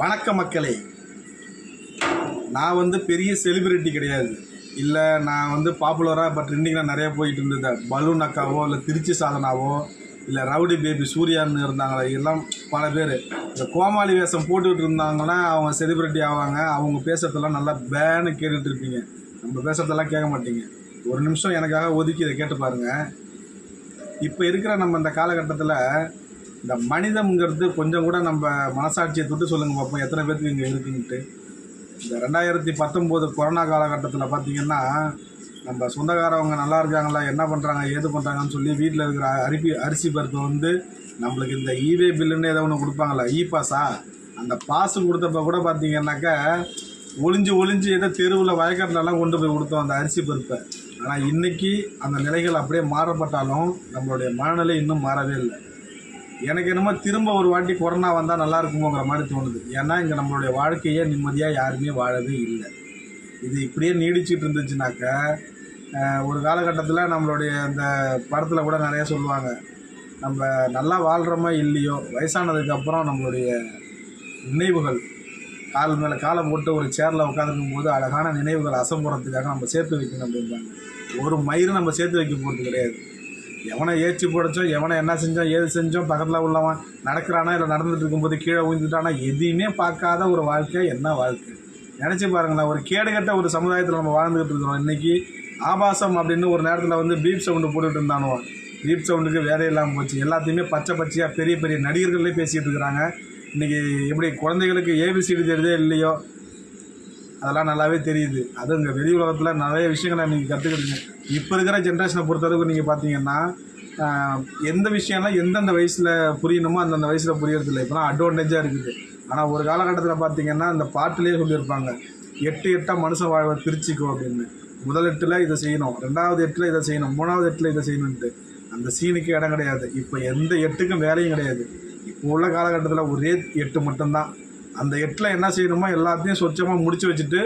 வணக்க மக்களே. நான் வந்து பெரிய செலிபிரிட்டி கிடையாது. இல்லை நான் வந்து பாப்புலராக இப்போ ட்ரெண்டிங்கில் நிறைய போயிட்டு இருந்தது. பலூன் அக்காவோ இல்லை திருச்சி சாதனாவோ இல்லை ரவுடி பேபி சூர்யான்னு இருந்தாங்களே எல்லாம் பல பேர். இந்த கோமாளி வேஷம் போட்டுக்கிட்டு இருந்தாங்கன்னா அவங்க செலிபிரிட்டி ஆவாங்க. அவங்க பேசுறதெல்லாம் நல்லா பேனு கேட்டுட்டு இருப்பீங்க. நம்ம பேசுறதெல்லாம் கேட்க மாட்டீங்க. ஒரு நிமிஷம் எனக்காக ஒதுக்கி இதை கேட்டு பாருங்கள் இப்போ இருக்கிற நம்ம இந்த காலகட்டத்தில் இந்த மனிதம்ங்கிறது கொஞ்சம் கூட நம்ம மனசாட்சியை தொட்டு சொல்லுங்க பார்ப்போம் எத்தனை பேருக்கு இங்கே இருக்குன்ட்டு. இந்த ரெண்டாயிரத்தி பத்தொம்போது கொரோனா காலகட்டத்தில் பார்த்திங்கன்னா நம்ம சொந்தக்காரவங்க நல்லா இருக்காங்களா என்ன பண்ணுறாங்க ஏது பண்ணுறாங்கன்னு சொல்லி வீட்டில் இருக்கிற அரிசி அரிசி பருப்பை வந்து நம்மளுக்கு இந்த இவே பில்லுன்னு ஏதோ ஒன்று கொடுப்பாங்களா இ பாஸா அந்த பாஸு கொடுத்தப்ப கூட பார்த்தீங்கன்னாக்கா ஒளிஞ்சு ஒளிஞ்சு ஏதோ தெருவில் வயக்காட்டிலலாம் கொண்டு போய் கொடுத்தோம் அந்த அரிசி பருப்பை. ஆனால் இன்னைக்கு அந்த நிலைகள் அப்படியே மாறப்பட்டாலும் நம்மளுடைய மனநிலை இன்னும் மாறவே இல்லை. எனக்கு என்னமோ திரும்ப ஒரு வாட்டி கொரோனா வந்தால் நல்லா இருக்குமோங்கிற மாதிரி தோணுது. ஏன்னா இங்கே நம்மளுடைய வாழ்க்கையே நிம்மதியாக யாருமே வாழவே இல்லை. இது இப்படியே நீடிச்சிட்டு இருந்துச்சுனாக்க ஒரு காலகட்டத்தில் நம்மளுடைய அந்த படத்தில் கூட நிறையா சொல்லுவாங்க. நம்ம நல்லா வாழ்கிறோமோ இல்லையோ வயசானதுக்கப்புறம் நம்மளுடைய நினைவுகள் கால் மேலே காலை போட்டு ஒரு சேரில் உட்காந்துருக்கும் போது அழகான நினைவுகள் அசம்புறத்துக்காக நம்ம சேர்த்து வைக்கணும் அப்படிம்பாங்க. ஒரு மயிறு நம்ம சேர்த்து வைக்க போகிறது கிடையாது. எவனை ஏற்றி போடச்சோம் எவனை என்ன செஞ்சோம் ஏது செஞ்சோம் பக்கத்தில் உள்ளவன் நடக்கிறானா இல்லை நடந்துட்டு இருக்கும்போது கீழே விழுந்துட்டானா எதையுமே பார்க்காத ஒரு வாழ்க்கை என்ன வாழ்க்கை? நினச்சி பாருங்களேன் ஒரு கேடுகட்ட ஒரு சமுதாயத்தில் நம்ம வாழ்ந்துகிட்டு இருக்கிறோம். இன்றைக்கி ஆபாசம் அப்படின்னு ஒரு நேரத்தில் வந்து பீப் சவுண்டு போட்டுட்டு இருந்தானோ? பீப் சவுண்டுக்கு வேலை இல்லாமல் போச்சு. எல்லாத்தையுமே பச்சை பச்சையாக பெரிய பெரிய நடிகர்களே பேசிகிட்டு இருக்கிறாங்க. இன்றைக்கி எப்படி குழந்தைகளுக்கு ஏபிசிடி தெரியுதே இல்லையோ? அதெல்லாம் நல்லாவே தெரியுது. அதுவும் இங்கே வெளி உலகத்தில் நிறைய விஷயங்களை நீங்கள் கற்றுக்கிடுங்க இப்போ இருக்கிற ஜென்ரேஷனை பொறுத்தளவுக்கு நீங்கள் பார்த்தீங்கன்னா எந்த விஷயம்லாம் எந்தெந்த வயசில் புரியணுமோ அந்தந்த வயசில் புரியறதில்ல. இப்போலாம் அட்வான்டேஜாக இருக்குது. ஆனால் ஒரு காலகட்டத்தில் பார்த்தீங்கன்னா அந்த பாட்டிலே சொல்லியிருப்பாங்க. எட்டு எட்டாக மனுஷன் வாழ்வை பிரிச்சுக்கோ அப்படின்னு. முதல் எட்டில் இதை செய்யணும். ரெண்டாவது எட்டில் இதை செய்யணும். மூணாவது எட்டில் இதை செய்யணுன்ட்டு அந்த சீனுக்கு இடம் கிடையாது. இப்போ எந்த எட்டுக்கும் வேலையும் கிடையாது. இப்போ உள்ள காலகட்டத்தில் ஒரே எட்டு மட்டும்தான். அந்த எட்டில் என்ன செய்யணுமோ எல்லாத்தையும் சொச்சமாக முடிச்சு வச்சுட்டு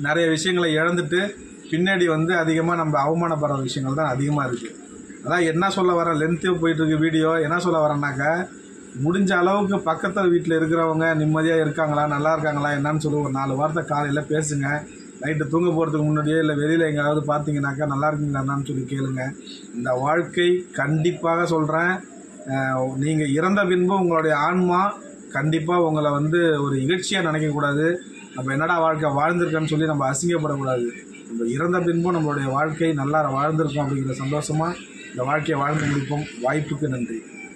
நிறைய விஷயங்களை இழந்துட்டு பின்னாடி வந்து அதிகமாக நம்ம அவமானப்படுற விஷயங்கள் தான் அதிகமாக இருக்குது அதான் என்ன சொல்ல வரேன் லென்த்து போயிட்டுருக்கு வீடியோ என்ன சொல்ல வரேன்னாக்கா முடிஞ்ச அளவுக்கு பக்கத்தில் வீட்டில் இருக்கிறவங்க நிம்மதியாக இருக்காங்களா நல்லா இருக்காங்களா என்னன்னு சொல்லி ஒரு நாலு வார்த்தை காலையில் பேசுங்க. நைட்டு தூங்க போகிறதுக்கு முன்னாடியே இல்லை வெளியில் எங்கேயாவது பார்த்தீங்கன்னாக்கா நல்லா இருக்கீங்களான்னு சொல்லி கேளுங்க. இந்த வாழ்க்கை கண்டிப்பாக சொல்கிறேன் நீங்கள் இறந்த பின்பு உங்களுடைய ஆன்மா கண்டிப்பாக உங்களை வந்து ஒரு இகழ்ச்சியாக நினைக்கக்கூடாது நம்ம என்னடா வாழ்க்கை வாழ்ந்திருக்கேன்னு சொல்லி நம்ம அசிங்கப்படக்கூடாது. நம்ம இறந்த பின்பும் நம்மளுடைய வாழ்க்கை நல்லா வாழ்ந்திருக்கோம் அப்படிங்கிற சந்தோஷமாக இந்த வாழ்க்கையை வாழ்ந்து முடிப்போம். வாய்ப்புக்கு நன்றி.